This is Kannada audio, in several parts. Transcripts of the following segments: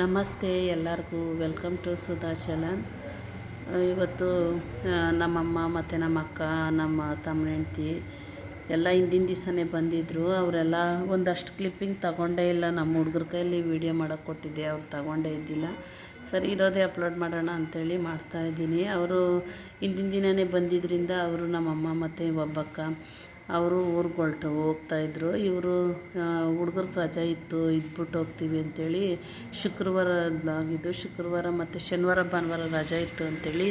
ನಮಸ್ತೆ, ಎಲ್ಲರಿಗೂ ವೆಲ್ಕಮ್ ಟು ಸುಧಾ ಚಲನ್ ಇವತ್ತು ನಮ್ಮಮ್ಮ ಮತ್ತು ನಮ್ಮ ಅಕ್ಕ ನಮ್ಮ ತಮ್ಮ ಹೆಂಡ್ತಿ ಎಲ್ಲ ಹಿಂದಿನ ದಿವಸನೇ ಬಂದಿದ್ದರು ಅವರೆಲ್ಲ ಒಂದಷ್ಟು ಕ್ಲಿಪ್ಪಿಂಗ್ ತಗೊಂಡೇ ಇಲ್ಲ. ನಮ್ಮ ಹುಡುಗರ ಕೈಯಲ್ಲಿ ವೀಡಿಯೋ ಮಾಡೋಕ್ಕೆ ಕೊಟ್ಟಿದ್ದೆ. ಅವ್ರು ತಗೊಂಡೇ ಇದ್ದಿಲ್ಲ. ಸರಿ, ಇರೋದೇ ಅಪ್ಲೋಡ್ ಮಾಡೋಣ ಅಂಥೇಳಿ ಮಾಡ್ತಾಯಿದ್ದೀನಿ ಅವರು ಹಿಂದಿನ ದಿನವೇ ಬಂದಿದ್ದರಿಂದ ಅವರು ನಮ್ಮಮ್ಮ ಮತ್ತು ಒಬ್ಬಕ್ಕ ಅವರು ಊರಿಗೆ ಹೊರ್ಟು ಹೋಗ್ತಾಯಿದ್ರು ಇವರು ಹುಡುಗರ ರಜೆ ಇತ್ತು ಇದ್ಬಿಟ್ಟು ಹೋಗ್ತೀವಿ ಅಂತೇಳಿ ಶುಕ್ರವಾರ ಆಗಿದ್ದು ಶುಕ್ರವಾರ ಮತ್ತು ಶನಿವಾರ ಭಾನುವಾರ ರಜೆ ಇತ್ತು ಅಂತೇಳಿ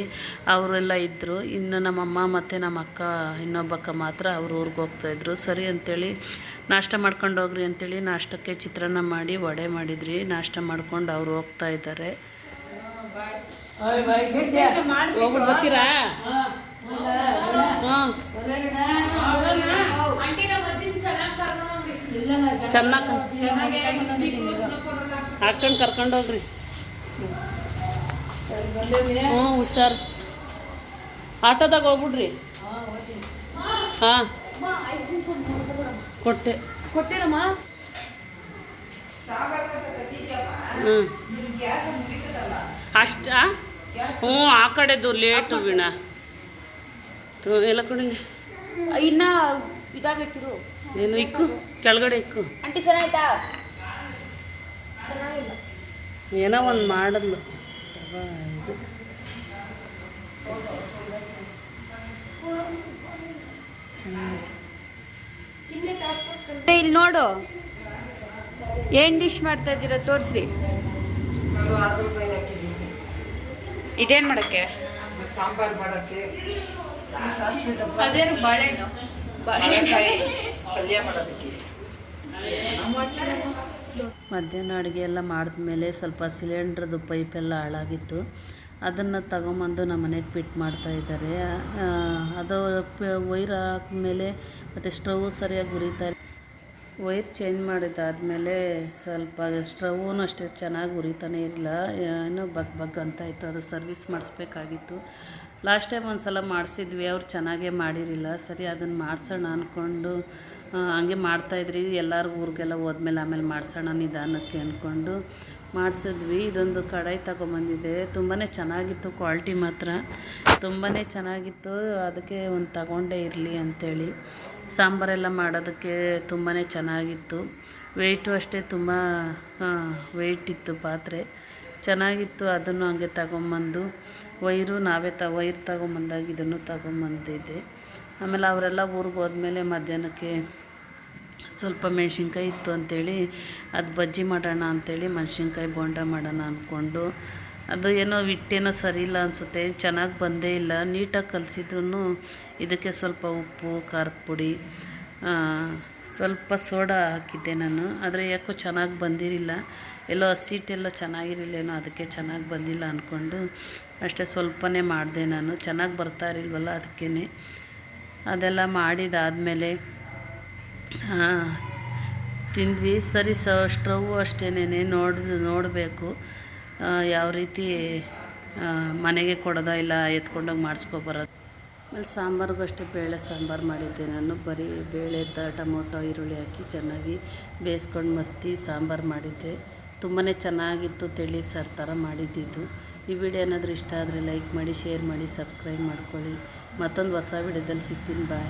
ಅವರೆಲ್ಲ ಇದ್ದರು ಇನ್ನು ನಮ್ಮಮ್ಮ ಮತ್ತು ನಮ್ಮ ಅಕ್ಕ ಇನ್ನೊಬ್ಬಕ್ಕ ಮಾತ್ರ ಅವ್ರ ಊರಿಗೆ ಹೋಗ್ತಾಯಿದ್ರು ಸರಿ ಅಂತೇಳಿ ನಾಷ್ಟ ಮಾಡ್ಕೊಂಡು ಹೋಗ್ರಿ ಅಂತೇಳಿ ನಾಷ್ಟಕ್ಕೆ ಚಿತ್ರಾನ್ನ ಮಾಡಿ ವಡೆ ಮಾಡಿದ್ರಿ. ನಾಷ್ಟ ಮಾಡ್ಕೊಂಡು ಅವ್ರು ಹೋಗ್ತಾ ಇದ್ದಾರೆ. ಚೆನ್ನಾಗಿ ಹಾಕೊಂಡು ಕರ್ಕೊಂಡು ಹೋಗ್ರಿ. ಹ್ಞೂ ಹುಷಾರು. ಆಟೋದಾಗ ಹೋಗ್ಬಿಡ್ರಿ. ಹಾಂ ಕೊಟ್ಟೆ. ಕೊಟ್ಟಿರಮ್ಮ ಹ್ಞೂ. ಅಷ್ಟ? ಹ್ಞೂ ಆ ಕಡೆದು ಲೇಟು ವೀಣಾ. ಎಲ್ಲ ಕೊಡಿ ಇನ್ನ ಇದಾಗಬೇಕಿರು ಏನು ಇಕ್ಕು ಕೆಳಗಡೆ ಇಕ್ಕು. ಆಂಟಿ ಚೆನ್ನಾಯ್ತಾ ಚೆನ್ನಾಗಿಲ್ಲ. ಏನೋ ಒಂದು ಮಾಡಿದ್ಲು. ಇದು. ಇಲ್ಲಿ ನೋಡು. ಏನ್ ಡಿಶ್ ಮಾಡ್ತಾ ಇದ್ದೀರಾ? ತೋರಿಸ್ರಿ. ಇದೇನ್ ಮಾಡಕ್ಕೆ? ಸಾಂಬಾರ್ ಮಾಡೋಕ್ಕೆ. ಅದೇನು ಬಾಳೆಹಣ್ಣು. ಬಾಳೆಕಾಯಿ. ಪಲ್ಯ ಮಾಡೋದಕ್ಕೆ ಮಧ್ಯಾಹ್ನ ಅಡುಗೆ ಎಲ್ಲ ಮಾಡಿದ್ಮೇಲೆ ಸ್ವಲ್ಪ ಸಿಲಿಂಡ್ರದ್ದು ಪೈಪೆಲ್ಲ ಹಾಳಾಗಿತ್ತು. ಅದನ್ನು ತಗೊಂಬಂದು ನಮ್ಮ ಮನೆಗೆ ಫಿಟ್ ಮಾಡ್ತಾ ಇದ್ದಾರೆ. ಆ, ಅದು ವೈರ್ ಹಾಕಿದ್ಮೇಲೆ ಮತ್ತು ಸ್ಟವ್ ಸರಿಯಾಗಿ ಉರಿತಾ ವೈರ್ ಚೇಂಜ್ ಮಾಡಿದ್ದಾದಮೇಲೆ ಸ್ವಲ್ಪ ಸ್ಟವೂನು ಅಷ್ಟೇ ಚೆನ್ನಾಗಿ ಉರಿತಾನೆ ಇರಲಿಲ್ಲ. ಏನೋ ಬಗ್ ಬಗ್ ಅಂತ ಇತ್ತು ಅದು ಸರ್ವಿಸ್ ಮಾಡಿಸ್ಬೇಕಾಗಿತ್ತು. ಲಾಸ್ಟ್ ಟೈಮ್ ಒಂದು ಸಲ ಮಾಡಿಸಿದ್ವಿ. ಅವ್ರು ಚೆನ್ನಾಗೇ ಮಾಡಿರಲಿಲ್ಲ. ಸರಿ ಅದನ್ನು ಮಾಡಿಸೋಣ ಅಂದ್ಕೊಂಡು ಹಂಗೆ ಮಾಡ್ತಾಯಿದ್ರಿ ಎಲ್ಲರಿಗೂ ಊರಿಗೆಲ್ಲ ಹೋದ್ಮೇಲೆ ಆಮೇಲೆ ಮಾಡಿಸೋಣ ನಿಧಾನಕ್ಕೆ ಅಂದ್ಕೊಂಡು ಮಾಡಿಸಿದ್ವಿ. ಇದೊಂದು ಕಡಾಯಿ ತಗೊಂಬಂದಿದೆ. ತುಂಬಾ ಚೆನ್ನಾಗಿತ್ತು ಕ್ವಾಲಿಟಿ ಮಾತ್ರ. ತುಂಬಾ ಚೆನ್ನಾಗಿತ್ತು. ಅದಕ್ಕೆ ಒಂದು ತಗೊಂಡೇ ಇರಲಿ ಅಂಥೇಳಿ ಸಾಂಬಾರೆಲ್ಲ ಮಾಡೋದಕ್ಕೆ ತುಂಬಾ ಚೆನ್ನಾಗಿತ್ತು. ವೆಯ್ಟು ಅಷ್ಟೇ ತುಂಬ ವೆಯ್ಟ್ ಇತ್ತು ಪಾತ್ರೆ. ಚೆನ್ನಾಗಿತ್ತು. ಅದನ್ನು ಹಂಗೆ ತಗೊಂಬಂದು, ವೈರು ನಾವೇ ತ, ವೈರ್ ತಗೊಂಬಂದಾಗ ಇದನ್ನು ತಗೊಂಬಂದಿದ್ದೆ. ಆಮೇಲೆ ಅವರೆಲ್ಲ ಊರಿಗೆ ಹೋದ್ಮೇಲೆ ಮಧ್ಯಾಹ್ನಕ್ಕೆ ಸ್ವಲ್ಪ ಮೆಣಸಿನ್ಕಾಯಿ ಇತ್ತು ಅಂಥೇಳಿ ಅದು ಬಜ್ಜಿ ಮಾಡೋಣ ಅಂಥೇಳಿ ಮೆಣಸಿನ್ಕಾಯಿ ಬೋಂಡ ಮಾಡೋಣ ಅಂದ್ಕೊಂಡು, ಅದು ಏನೋ ಹಿಟ್ಟೇನೋ ಸರಿ ಇಲ್ಲ ಅನಿಸುತ್ತೆ, ಚೆನ್ನಾಗಿ ಬಂದೇ ಇಲ್ಲ, ನೀಟಾಗಿ ಕಲಸಿದ್ರೂ ಇದಕ್ಕೆ ಸ್ವಲ್ಪ ಉಪ್ಪು, ಖಾರದ ಪುಡಿ ಸ್ವಲ್ಪ ಸೋಡಾ ಹಾಕಿದ್ದೆ ನಾನು, ಆದರೆ ಯಾಕೋ ಚೆನ್ನಾಗಿ ಬಂದಿರಲಿಲ್ಲ, ಎಲ್ಲೋ ಹಸಿಟ್ಟೆಲ್ಲೋ ಚೆನ್ನಾಗಿರಲಿಲ್ಲೇನೋ ಅದಕ್ಕೆ ಚೆನ್ನಾಗಿ ಬಂದಿಲ್ಲ ಅಂದ್ಕೊಂಡು ಅಷ್ಟೇ ಸ್ವಲ್ಪನೇ ಮಾಡಿದೆ ನಾನು, ಚೆನ್ನಾಗಿ ಬರ್ತಾ ಇರಲಿಲ್ವಲ್ಲ ಅದಕ್ಕೇ ಅದೆಲ್ಲ ಮಾಡಿದಾದಮೇಲೆ ತಿಂದ್ವಿ. ಸರಿ ಸ, ಸ್ಟವ್ ಅಷ್ಟೇನೆ ನೋಡ್, ನೋಡಬೇಕು. ಯಾವ ರೀತಿ ಮನೆಗೆ ಕೊಡೋದ ಇಲ್ಲ ಎತ್ಕೊಂಡೋಗಿ ಮಾಡಿಸ್ಕೊಬರೋದು ಆಮೇಲೆ ಸಾಂಬಾರಿಗೂ ಅಷ್ಟೇ ಬೇಳೆ ಸಾಂಬಾರು ಮಾಡಿದ್ದೆ ನಾನು. ಬರೀ ಬೇಳೆ ಟೊಮೊಟೊ, ಈರುಳ್ಳಿ ಹಾಕಿ ಚೆನ್ನಾಗಿ ಬೇಯಿಸ್ಕೊಂಡು ಮಸ್ತಿ ಸಾಂಬಾರು ಮಾಡಿದ್ದೆ. ತುಂಬಾ ಚೆನ್ನಾಗಿತ್ತು ತಿಳಿ ಸರ್ ಥರ ಮಾಡಿದ್ದಿದ್ದು. ಈ ವಿಡಿಯೋ ಏನಾದರೂ ಇಷ್ಟ ಆದರೆ ಲೈಕ್ ಮಾಡಿ, ಶೇರ್ ಮಾಡಿ, ಸಬ್ಸ್ಕ್ರೈಬ್ ಮಾಡ್ಕೊಳ್ಳಿ. ಮತ್ತೊಂದು ಹೊಸ ವಿಡಿಯೋದಲ್ಲಿ ಸಿಗ್ತೀನಿ. ಬಾಯ್.